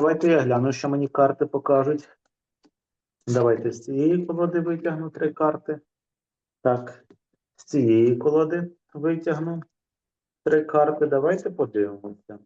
Давайте я гляну, що мені карти покажуть. Давайте з цієї колоди витягну три карти. Так, з цієї колоди витягну три карти. Давайте подивимося.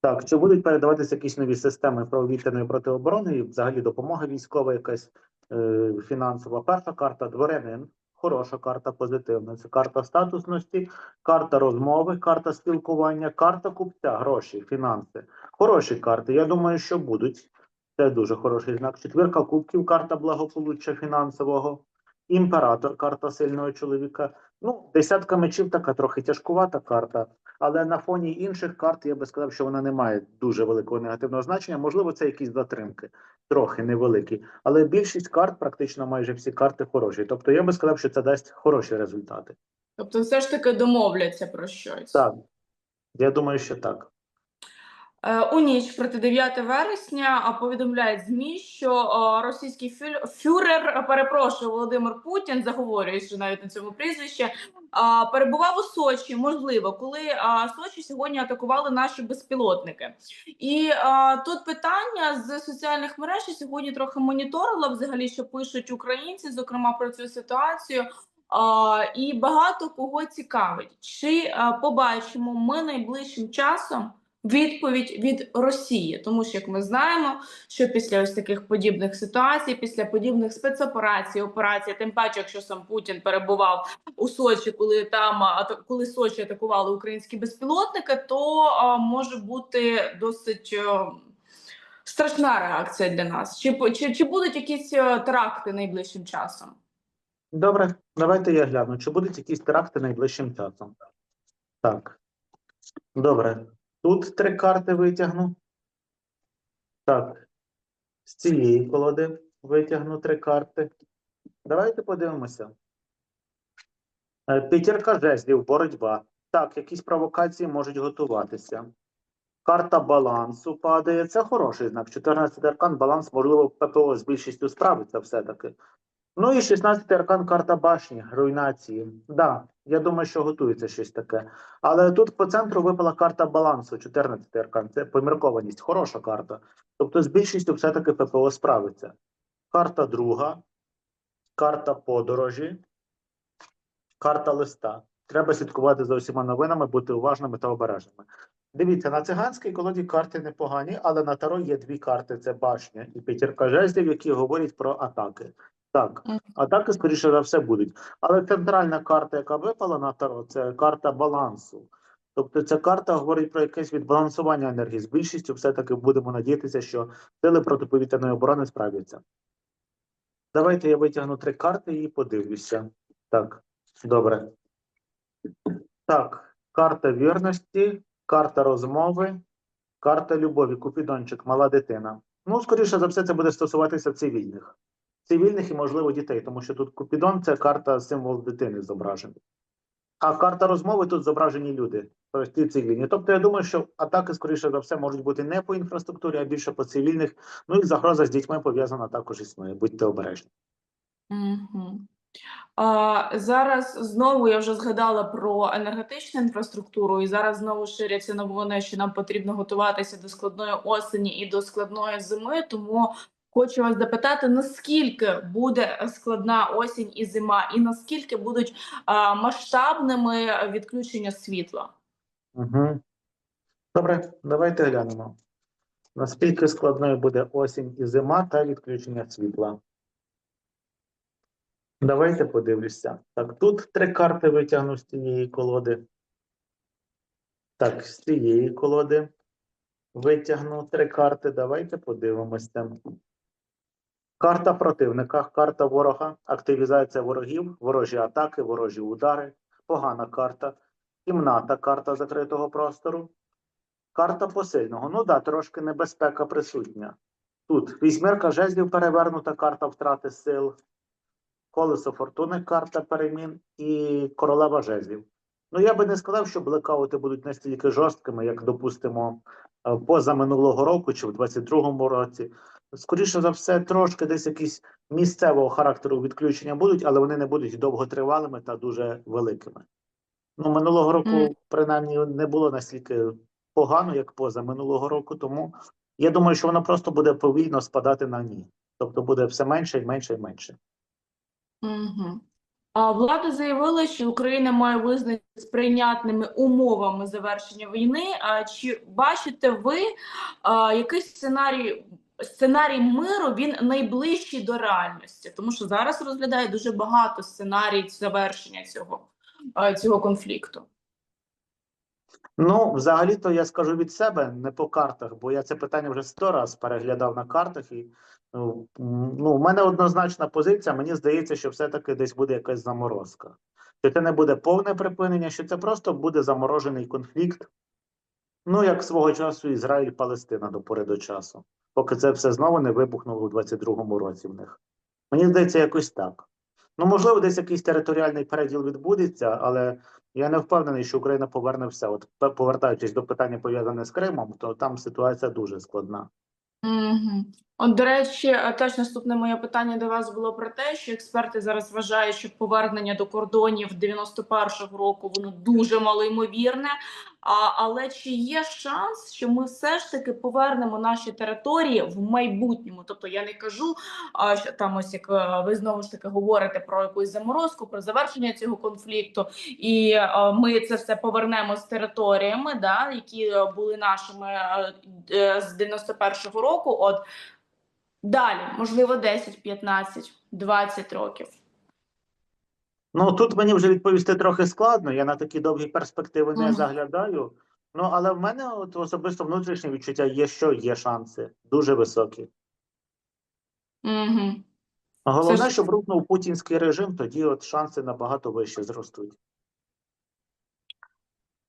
Так, чи будуть передаватися якісь нові системи правовітряної протиоборони і взагалі допомога військова, якась е, фінансова. Перша карта дворянин. Хороша карта, позитивна. Це карта статусності, карта розмови, карта спілкування, карта купця, гроші, фінанси. Хороші карти. Я думаю, що будуть. Це дуже хороший знак. Четвірка кубків, карта благополуччя фінансового. Імператор, карта сильного чоловіка. Ну, десятка мечів така трохи тяжкувата карта, але на фоні інших карт я би сказав, що вона не має дуже великого негативного значення. Можливо, це якісь затримки, трохи невеликі. Але більшість карт, практично майже всі карти хороші. Тобто я би сказав, що це дасть хороші результати. Тобто, все ж таки домовляться про щось. Так, я думаю, що так. Е, У ніч проти 9 вересня повідомляють ЗМІ, що російський фюр- фюрер, перепрошую, Володимир Путін, заговорюючи навіть на цьому прізвище, перебував у Сочі, можливо, коли Сочі сьогодні атакували наші безпілотники. І тут питання з соціальних мереж сьогодні трохи моніторила взагалі, що пишуть українці, зокрема про цю ситуацію. І багато кого цікавить, чи побачимо ми найближчим часом відповідь від Росії, тому що як ми знаємо, що після ось таких подібних ситуацій, після подібних спецоперацій, операцій, тим паче, якщо сам Путін перебував у Сочі, коли там коли Сочі атакували українські безпілотники, то а, може бути досить. е, Страшна реакція для нас. Чи, чи, чи будуть якісь е, теракти найближчим часом? Добре, давайте я гляну. Чи будуть якісь теракти найближчим часом? Так. Добре. Тут три карти витягну. Так. З цієї колоди витягну три карти. Давайте подивимося. Е, П'ятірка жезлів, боротьба. Так, якісь провокації можуть готуватися. Карта балансу падає. Це хороший знак. 14 аркан, баланс, можливо, ППО з більшістю справиться все-таки. Ну і 16 аркан карта башні, руйнації. Да, я думаю, що готується щось таке. Але тут по центру випала карта балансу, 14 аркан. Це поміркованість, хороша карта. Тобто з більшістю все-таки ППО справиться. Карта друга, карта подорожі, карта листа. Треба слідкувати за усіма новинами, бути уважними та обережними. Дивіться, на циганській колоді карти непогані, але на таро є дві карти: це башня і п'ятірка жезлів, які говорять про атаки. Так, атаки, скоріше за все, будуть. Але центральна карта, яка випала на таро, це карта балансу. Тобто ця карта говорить про якесь відбалансування енергії. З більшістю все-таки будемо надіятися, що сили протиповітряної оборони справляться. Давайте я витягну три карти і подивлюся. Так, добре. Так, карта вірності, карта розмови, карта любові, купідончик, мала дитина. Ну, скоріше за все, це буде стосуватися цивільних. Цивільних і, можливо, дітей, тому що тут купідон це карта символ дитини зображений. А карта розмови тут зображені люди, прості цивільні. Тобто, я думаю, що атаки, скоріше за все, можуть бути не по інфраструктурі, а більше по цивільних. Ну і загроза з дітьми пов'язана також існує. Будьте обережні. А, зараз знову я вже згадала про енергетичну інфраструктуру, і зараз знову ширяться новини, що нам потрібно готуватися до складної осені і до складної зими. Тому хочу вас запитати, наскільки буде складна осінь і зима, і наскільки будуть а, масштабними відключення світла? Угу. Добре, давайте глянемо. Наскільки складною буде осінь і зима та відключення світла? Давайте подивлюся. Так, тут три карти витягну з цієї колоди. Так, з цієї колоди витягну три карти. Давайте подивимося. Карта противника, карта ворога, активізація ворогів, ворожі атаки, ворожі удари. Погана карта. Кімната, карта закритого простору. Карта посильного. Ну да, трошки небезпека присутня. Тут вісьмерка жезлів перевернута, карта втрати сил, колесо фортуни, карта перемін і королева жезлів. Ну я би не сказав, що блекаути будуть настільки жорсткими, як, допустимо, е, поза минулого року чи в 22-му році. Скоріше за все, трошки десь якісь місцевого характеру відключення будуть, але вони не будуть довготривалими та дуже великими. Ну, минулого року, Мгм. принаймні, не було настільки погано, як поза минулого року. Тому я думаю, що воно просто буде повільно спадати на ні. Тобто буде все менше і менше і менше. Угу. А влада заявила, що Україна має визначити з прийнятними умовами завершення війни. А чи бачите ви, а, який сценарій, сценарій миру він найближчий до реальності? Тому що зараз розглядає дуже багато сценарій завершення цього, цього конфлікту. Ну, взагалі-то я скажу від себе, не по картах, бо я це питання вже сто раз переглядав на картах, і ну, м, ну, мене однозначна позиція. Мені здається, що все-таки десь буде якась заморозка. Що це не буде повне припинення, що це просто буде заморожений конфлікт. Ну, як свого часу Ізраїль-Палестина до пори до часу, поки це все знову не вибухнуло у 22-му році в них. Мені здається, якось так. Ну, можливо, десь якийсь територіальний переділ відбудеться, але я не впевнений, що Україна поверне все. От повертаючись до питання пов'язане з Кримом, то там ситуація дуже складна. Угу. До речі, е, теж наступне моє питання до вас було про те, що експерти зараз вважають, що повернення до кордонів 91-го року воно дуже малоймовірне. А, але чи є шанс, що ми все ж таки повернемо наші території в майбутньому? Тобто я не кажу, а, що там ось як е, ви знову ж таки говорите про якусь заморозку, про завершення цього конфлікту, і е, ми це все повернемо з територіями, да, які були нашими з 91-го року. От далі, можливо, 10, 15, 20 років. Ну тут мені вже відповісти трохи складно. Я на такі довгі перспективи не Мгм. заглядаю. Ну але в мене от особисто внутрішнє відчуття є, що є шанси дуже високі. Угу. Головне, ж- щоб рухнув путінський режим, тоді от шанси набагато вище зростуть.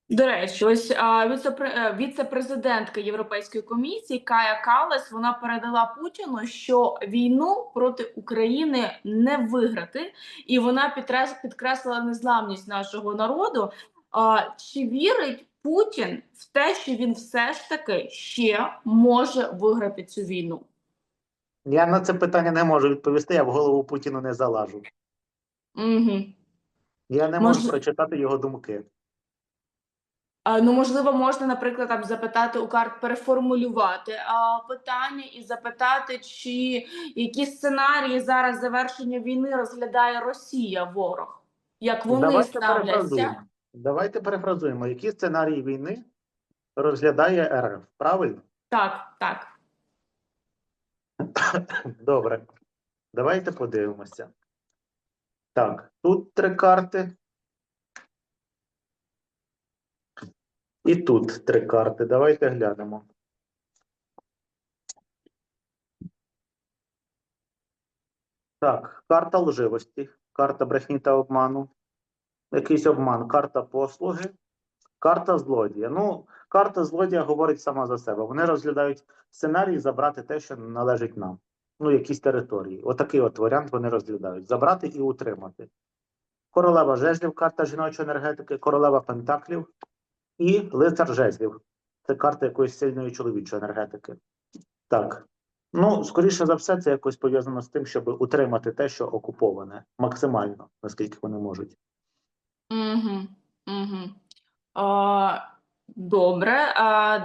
До речі, ось е, віце-президентка Європейської комісії Кая Калес вона передала Путіну, що війну проти України не виграти, і вона підкреслила незламність нашого народу. Чи вірить Путін в те, що він все ж таки ще може виграти цю війну? Я на це питання не можу відповісти, я в голову Путіну не залажу. Угу. Я не можу Може- прочитати його думки. Ну, можливо, можна, наприклад, там запитати у карт переформулювати а, питання і запитати, чи які сценарії зараз завершення війни розглядає Росія ворог, як вони Давайте ставляться. перефразуємо. Давайте перефразуємо, які сценарії війни розглядає РФ. Правильно? Так, так. Добре. Давайте подивимося. Так, тут три карти. І тут три карти. Давайте глянемо. Так, карта лживості, карта брехні та обману, якийсь обман, карта послуги, карта злодія. Ну, карта злодія говорить сама за себе. Вони розглядають сценарій забрати те, що належить нам. Ну, якісь території. Отакий от варіант вони розглядають: забрати і утримати. Королева жезлів, карта жіночої енергетики, королева пентаклів і лицар жезлів. Це карта якоїсь сильної чоловічої енергетики. Так. Ну, скоріше за все, це якось пов'язано з тим, щоб утримати те, що окуповане, максимально, наскільки вони можуть. Угу, угу. А, добре,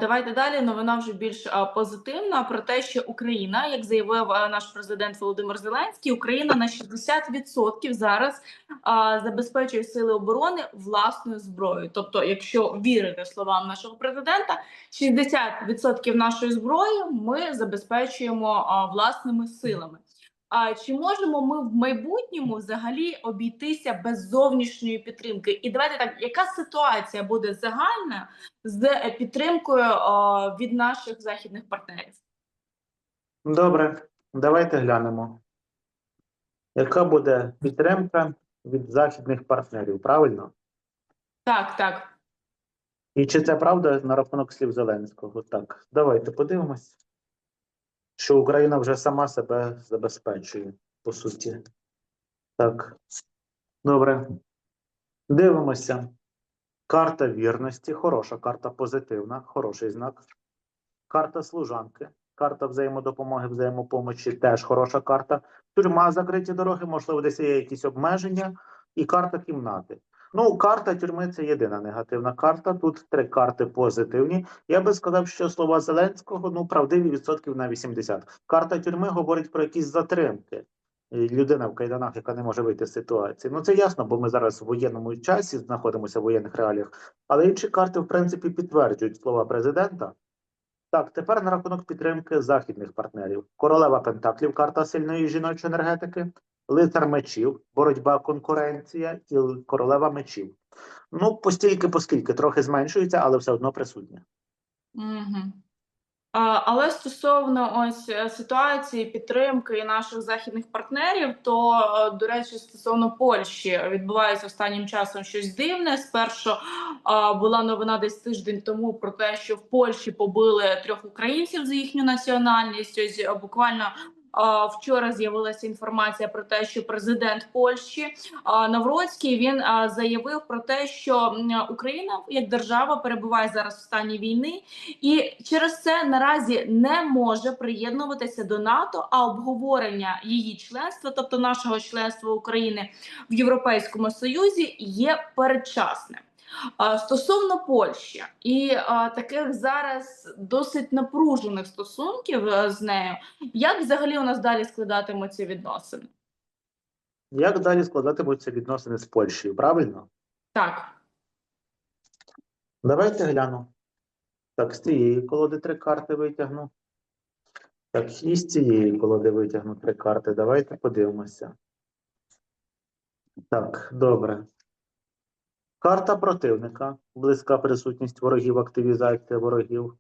давайте далі. Новина вже більш позитивна про те, що Україна, як заявив наш президент Володимир Зеленський, Україна на 60% зараз забезпечує сили оборони власною зброєю. Тобто, якщо вірити словам нашого президента, 60% нашої зброї ми забезпечуємо власними силами. А чи можемо ми в майбутньому взагалі обійтися без зовнішньої підтримки? І давайте так, яка ситуація буде загальна з е, підтримкою від наших західних партнерів? Добре, давайте глянемо. Яка буде підтримка від західних партнерів, правильно? Так, так. І чи це правда на рахунок слів Зеленського? Так, давайте подивимось, що Україна вже сама себе забезпечує, по суті. Так, добре. Дивимося. Карта вірності, хороша карта позитивна, хороший знак. Карта служанки, карта взаємодопомоги, взаємопомочі, теж хороша карта. Тюрма, закриті дороги, можливо, десь є якісь обмеження, і карта кімнати. Ну, карта тюрми це єдина негативна карта. Тут три карти позитивні. Я би сказав, що слова Зеленського ну правдиві відсотків на 80. Карта тюрми говорить про якісь затримки. Людина в кайданах, яка не може вийти з ситуації. Ну це ясно, бо ми зараз в воєнному часі знаходимося в воєнних реаліях. Але інші карти, в принципі, підтверджують слова президента. Так, тепер на рахунок підтримки західних партнерів. Королева Пентаклів, карта сильної жіночої енергетики, лицар мечів, боротьба, конкуренція і королева мечів. Ну, постільки, поскільки трохи зменшується, але все одно присутня. Угу. Але стосовно ось е, ситуації підтримки наших західних партнерів, то е, до речі, стосовно Польщі відбувається останнім часом щось дивне. Спершу а, була новина десь тиждень тому про те, що в Польщі побили трьох українців за їхню національність. Ось е, буквально. Вчора з'явилася інформація про те, що президент Польщі Навроцький він заявив про те, що Україна як держава перебуває зараз в стані війни, і через це наразі не може приєднуватися до НАТО, а обговорення її членства, тобто нашого членства України в Європейському Союзі, є передчасним. Стосовно Польщі і а, таких зараз досить напружених стосунків е, з нею, як взагалі у нас далі складатимуться відносини? Як далі складатимуться відносини з Польщею? Правильно? Так, Давайте гляну. Так, з цієї колоди три карти витягну. Так, і з цієї колоди витягну три карти. Давайте подивимося. Так, добре. Карта противника. Близька присутність ворогів, активізація ворогів.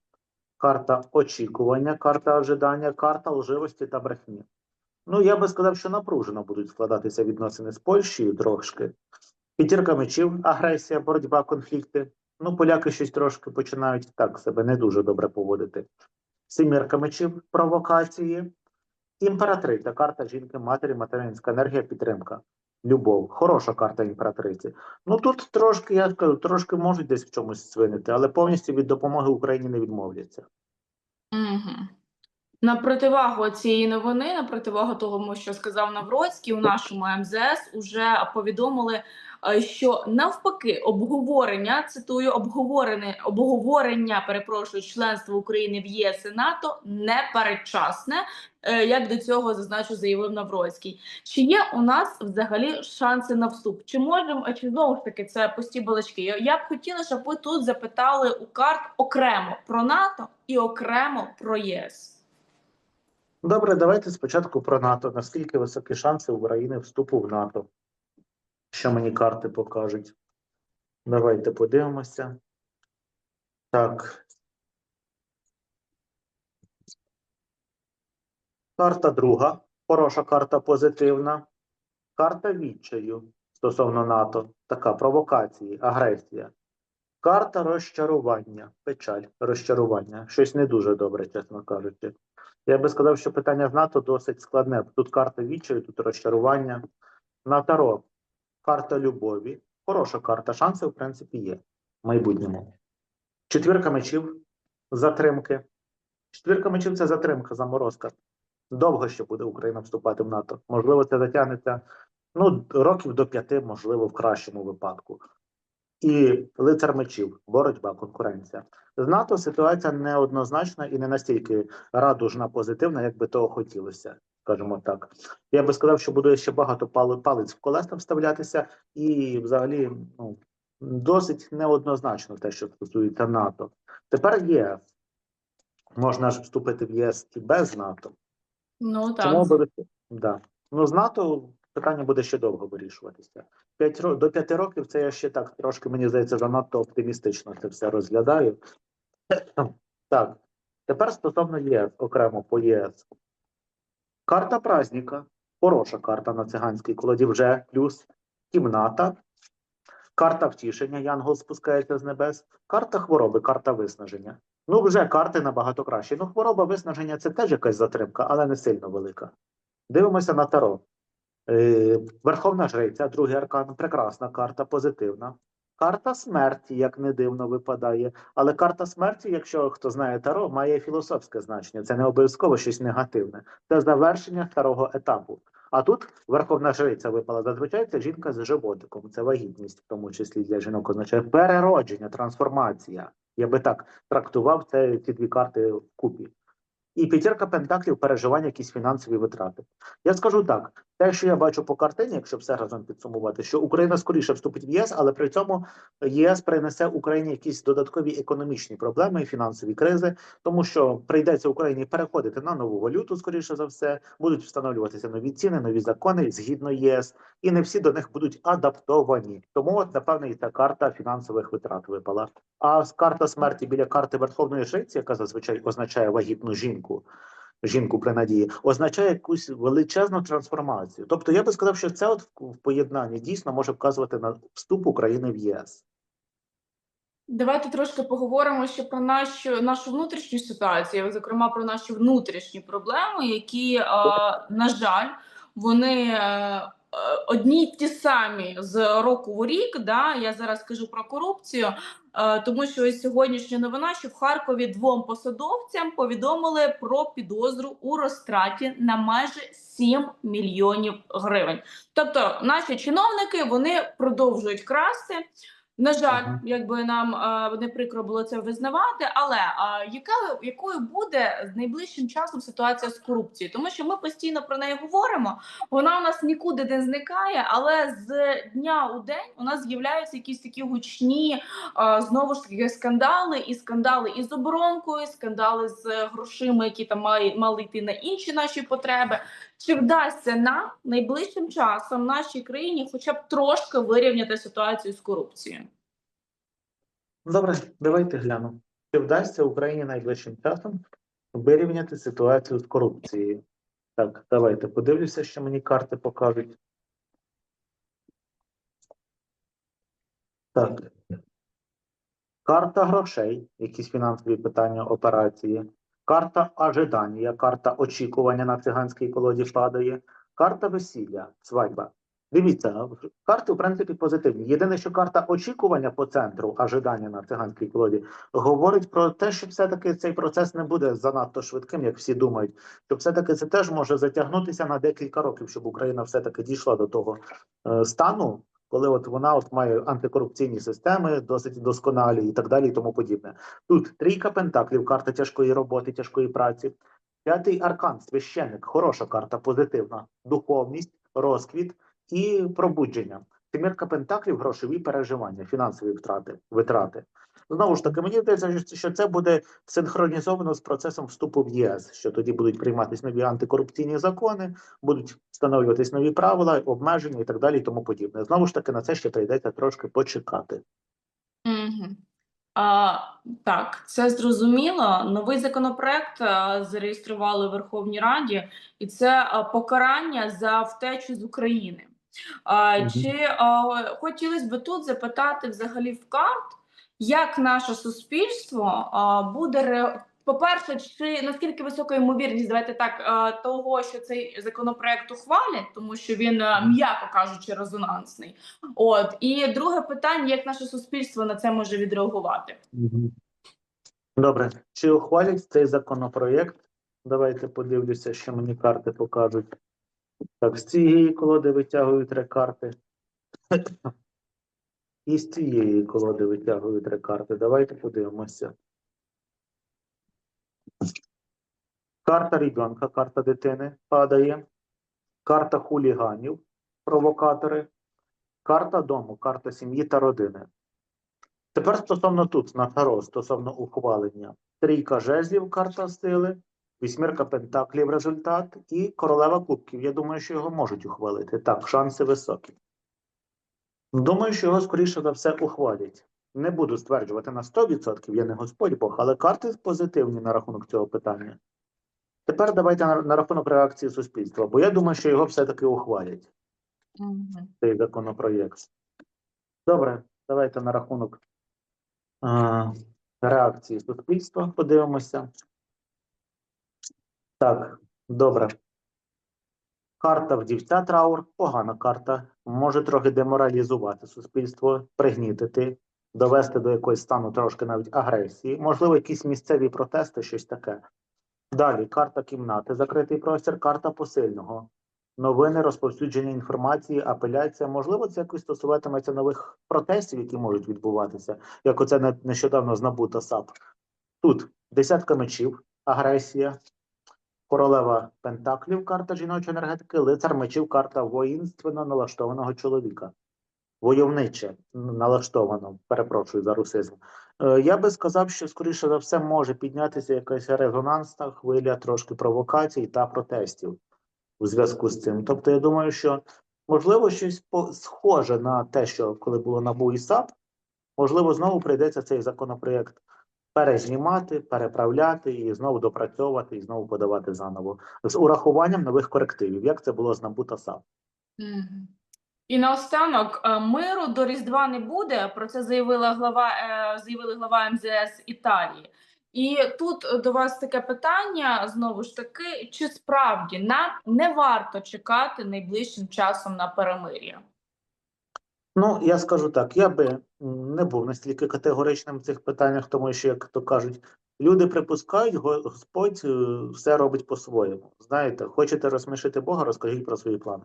Карта очікування, карта ожидання, карта лживості та брехні. Ну, я би сказав, що напружено будуть складатися відносини з Польщею трошки. П'ятірка мечів, агресія, боротьба, конфлікти. Ну, поляки щось трошки починають так себе не дуже добре поводити. Сімірка мечів, провокації. Імператриця, карта жінки, матері, материнська енергія, підтримка. Любов. Хороша карта імператриці. Ну тут трошки, я скажу, трошки можуть десь в чомусь свинити, але повністю від допомоги Україні не відмовляться. Угу. На противагу цієї новини, на противагу того, що сказав Навроцький, у нашому МЗС уже повідомили, що навпаки обговорення цитую обговорене обговорення, перепрошую, членства України в ЄС і НАТО не передчасне, е, як до цього зазначу, заявив Навроцький. Чи є у нас взагалі шанси на вступ? Чи можемо чи знову ж таки це пусті балачки? Я б хотіла, щоб ви тут запитали у карт окремо про НАТО і окремо про ЄС. Добре, давайте спочатку про НАТО. Наскільки високі шанси України вступу в НАТО? Що мені карти покажуть? Давайте подивимося. Так. Карта друга. Хороша карта позитивна. Карта відчаю стосовно НАТО. Така провокації, агресія. Карта розчарування, печаль, розчарування. Щось не дуже добре, чесно кажучи. Я би сказав, що питання з НАТО досить складне. Тут карта відчаю, тут розчарування. На Таро карта любові. Хороша карта. Шанси, в принципі, є в майбутньому. Четвірка мечів затримки. Четвірка мечів це затримка, заморозка. Довго ще буде Україна вступати в НАТО. Можливо, це затягнеться ну, років до п'яти, можливо, в кращому випадку. І лицар мечів, боротьба, конкуренція. З НАТО ситуація неоднозначна і не настільки радужна, позитивна, як би того хотілося, скажімо так. Я би сказав, що буде ще багато палець в колеса вставлятися, і взагалі ну, досить неоднозначно те, що стосується НАТО. Тепер ЄС. Можна ж вступити в ЄС і без НАТО. Ну Тому так. буде да. Ну, з НАТО питання буде ще довго вирішуватися. П'ять ро- до п'яти років це я ще так трошки, мені здається, занадто оптимістично це все розглядаю. Так, тепер стосовно ЄС, окремо по ЄС. Карта праздника. Хороша карта на циганській колоді вже плюс кімната. Карта втішення, Янгол спускається з небес. Карта хвороби, карта виснаження. Ну, вже карти набагато кращі. Ну, хвороба виснаження це теж якась затримка, але не сильно велика. Дивимося на Таро. Е, Верховна жриця, другий аркан, прекрасна карта, позитивна. Карта смерті, як не дивно, випадає. Але карта смерті, якщо хто знає Таро, має філософське значення. Це не обов'язково щось негативне. Це завершення старого етапу. А тут верховна жриця випала. Зазвичай це жінка з животиком, це вагітність, в тому числі для жінок означає переродження, трансформація. Я би так трактував це ці дві карти вкупі. І п'ятірка пентаклів переживання якісь фінансові витрати. Я скажу так: те, що я бачу по картині, якщо все разом підсумувати, що Україна скоріше вступить в ЄС, але при цьому ЄС принесе Україні якісь додаткові економічні проблеми і фінансові кризи, тому що прийдеться Україні переходити на нову валюту, скоріше за все, будуть встановлюватися нові ціни, нові закони згідно ЄС, і не всі до них будуть адаптовані. Тому, от, напевно, і та карта фінансових витрат випала. А карта смерті біля карти Верховної Жриці, яка зазвичай означає вагітну жінку, жінку при надії, означає якусь величезну трансформацію. Тобто, я би сказав, що це от в поєднанні дійсно може вказувати на вступ України в ЄС. Давайте трошки поговоримо ще про нашу нашу внутрішню ситуацію, зокрема про наші внутрішні проблеми, які, на жаль, вони е, одні й ті самі з року в рік. Да? Я зараз кажу про корупцію, е, тому що ось сьогоднішня новина, що в Харкові двом посадовцям повідомили про підозру у розтраті на майже 7 мільйонів гривень. Тобто, наші чиновники вони продовжують красти. На жаль, Мгм. якби нам е, не прикро було це визнавати, але е, яка якою буде з найближчим часом ситуація з корупцією? Тому що ми постійно про неї говоримо. Вона у нас нікуди не зникає, але з дня у день у нас з'являються якісь такі гучні е, знову ж таки скандали, і скандали із оборонкою, скандали з грошима, які там мали, мали йти на інші наші потреби. Чи вдасться нам найближчим часом нашій країні, хоча б трошки вирівняти ситуацію з корупцією? Добре, давайте глянемо. Чи вдасться Україні найближчим часом вирівняти ситуацію з корупцією? Так, давайте подивлюся, що мені карти покажуть. Так. Карта грошей, якісь фінансові питання, операції. Карта ожидання, карта очікування на циганській колоді падає. Карта весілля, свадьба. Дивіться, карти, в принципі, позитивні. Єдине, що карта очікування по центру, ожидання на циганській колоді, говорить про те, що все-таки цей процес не буде занадто швидким, як всі думають. Що все-таки це теж може затягнутися на декілька років, щоб Україна все-таки дійшла до того е, стану, коли от вона от має антикорупційні системи, досить досконалі і так далі, і тому подібне. Тут трійка пентаклів, карта тяжкої роботи, тяжкої праці. П'ятий аркан, священник, хороша карта, позитивна, духовність, розквіт і пробудження. Семірка пентаклів, грошові переживання, фінансові втрати, витрати. Знову ж таки, мені здається, що це буде синхронізовано з процесом вступу в ЄС, що тоді будуть прийматися нові антикорупційні закони, будуть встановлюватись нові правила, обмеження і так далі, і тому подібне. Знову ж таки, на це ще прийдеться трошки почекати. Угу. А, так, це зрозуміло. Новий законопроект а, зареєстрували в Верховній Раді, і це а, покарання за втечу з України. А. Чи а, хотілося б тут запитати взагалі в карт, як наше суспільство буде. По-перше, чи наскільки висока ймовірність, давайте так, того, що цей законопроект ухвалять, тому що він, м'яко кажучи, резонансний. От і друге питання: як наше суспільство на це може відреагувати? Добре, чи ухвалять цей законопроєкт? Давайте подивлюся, що мені карти покажуть. Так, з цієї колоди витягую три карти. І з цієї колоди витягую три карти. Давайте подивимося. Карта ребенка, карта дитини падає. Карта хуліганів, провокатори. Карта дому, карта сім'ї та родини. Тепер стосовно тут, на Таро, стосовно ухвалення. Трійка жезлів, карта сили, вісьмірка пентаклів результат і королева кубків. Я думаю, що його можуть ухвалити. Так, шанси високі. Думаю, що його скоріше за все ухвалять. Не буду стверджувати на 100%, я не Господь Бог, але карти позитивні на рахунок цього питання. Тепер давайте на, на рахунок реакції суспільства, бо я думаю, що його все-таки ухвалять цей законопроєкт. Добре, давайте на рахунок а, реакції суспільства подивимося. Так, добре. Карта вдівця траур, погана карта, може трохи деморалізувати суспільство, пригнітити, довести до якогось стану трошки навіть агресії, можливо, якісь місцеві протести, щось таке. Далі карта кімнати, закритий простір, карта посильного. Новини, розповсюдження інформації, апеляція. Можливо, це якось стосуватиметься нових протестів, які можуть відбуватися, як оце нещодавно з НАБУ та САП. Тут десятка мечів, агресія, королева пентаклів, карта жіночої енергетики, лицар мечів, карта воїнственно налаштованого чоловіка. Войовниче налаштовано, перепрошую за русизм. Е, Я би сказав, що скоріше за все може піднятися якась резонансна хвиля трошки провокацій та протестів у зв'язку з цим. Тобто, я думаю, що можливо щось схоже на те, що коли було НАБУ і САП, можливо, знову прийдеться цей законопроект перезнімати, переправляти і знову допрацьовувати, і знову подавати заново з урахуванням нових корективів, як це було з НАБУ та САП. І наостанок е, миру до Різдва не буде. Про це заявила глава е, заявили глава МЗС Італії. І тут до вас таке питання знову ж таки: чи справді нам не варто чекати найближчим часом на перемир'я? Ну, я скажу так, я би не був настільки категоричним в цих питаннях, тому що, як то кажуть, люди припускають, Господь е, все робить по-своєму. Знаєте, хочете розсмішити Бога, розкажіть про свої плани.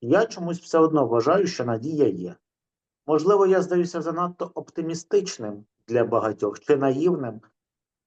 Я чомусь все одно вважаю, що надія є. Можливо, я здаюся занадто оптимістичним для багатьох чи наївним,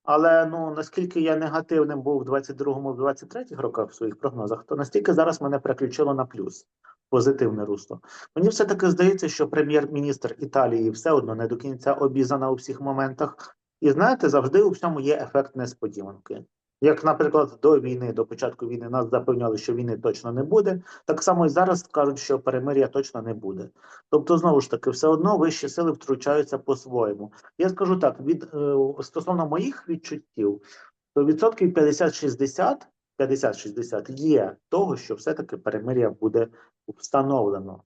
але ну наскільки я негативним був в 22-му, 23-х роках в своїх прогнозах, то настільки зараз мене переключило на плюс, позитивне русло. Мені все таки здається, що прем'єр-міністр Італії все одно не до кінця обізана у всіх моментах. І знаєте, завжди у всьому є ефект несподіванки. Як, наприклад, до війни, до початку війни нас запевняли, що війни точно не буде, так само і зараз кажуть, що перемир'я точно не буде. Тобто, знову ж таки, все одно вищі сили втручаються по-своєму. Я скажу так: від е, стосовно моїх відчуттів, то відсотків 50-60, 50-60 є того, що все-таки перемир'я буде встановлено.